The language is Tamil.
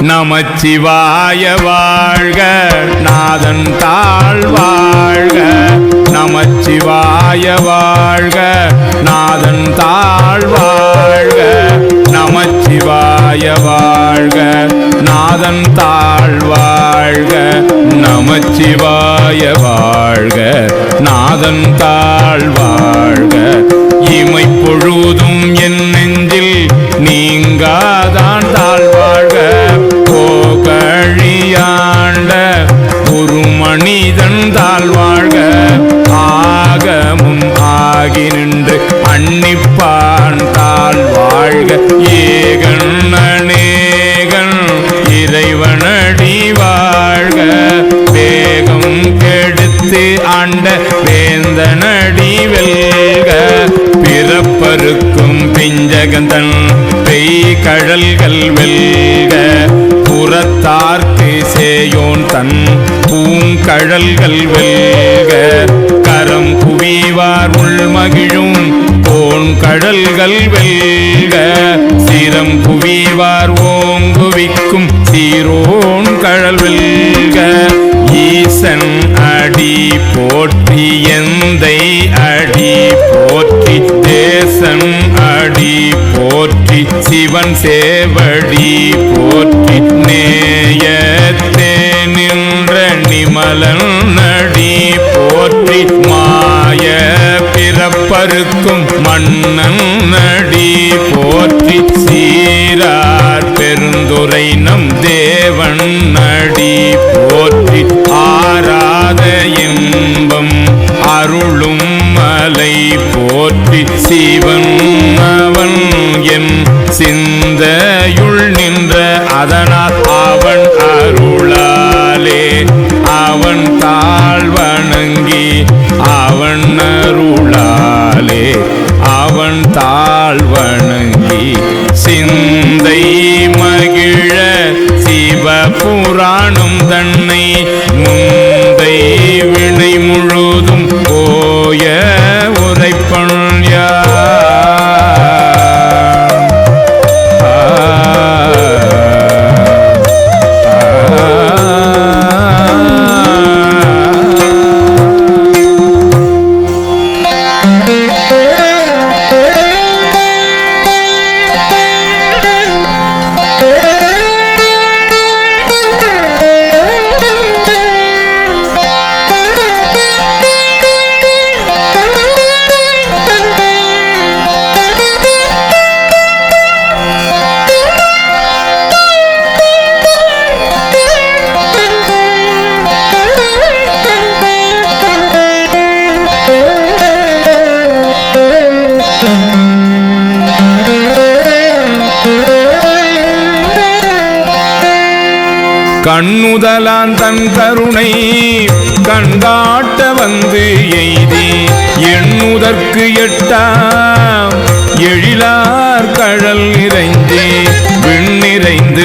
நமச்சிவாய வாழ்க நாதன் தாழ் வாழ்க. நமச்சிவாய வாழ்க நாதன் தாழ் வாழ்க. நமச்சிவாய வாழ்க நாதன் தாழ் வாழ்க. நமச்சிவாய வாழ்க நாதன் தாழ் வாழ்க. இமை பொழுதும் என்ன மன்னிப்பான் அன்னிப்பான் தாழ்வாழ்க ஏகன் அநேகன். இறைவனடி வாழ்க. வேகம் கெடுத்து ஆண்ட வேந்தனடி வெல்க. பிறப்பருக்கும் பிஞ்சகந்தன் பெய் கடல்கள் வெல்க. புறத்தார்க்கு சேயோன் தன் பூங்கழல்கள் வெல்க. கரம் குவிவார் உள் மகிழும் கடல்கள் வெல்க சீரம் புவிவார் ஓங்குவிக்கும் சீரோன் கடல் வெல்க. ஈசன் அடி போற்றி எந்தை அடி போற்றி தேசன் அடி போற்றி சிவன் சேவடி போற்றி நேயத்தே நின்ற நிமலன் சிறப்பருக்கும் மன்னன் நடி போற்றி சீரார் பெருந்துரை நம் தேவன் நடி போற்றி ஆராத இன்பம் அருளும் மலை போற்றி சிவன் அவன் என் சிந்தையுள் நின்ற அதனால் தன்னை முன் கண்ணுதலான் தன் கருணை கண்டாட்ட வந்து எய்தி எண்ணுதற்கு எட்டாம் எழிலார் கழல் நிறைந்தே விண் நிறைந்து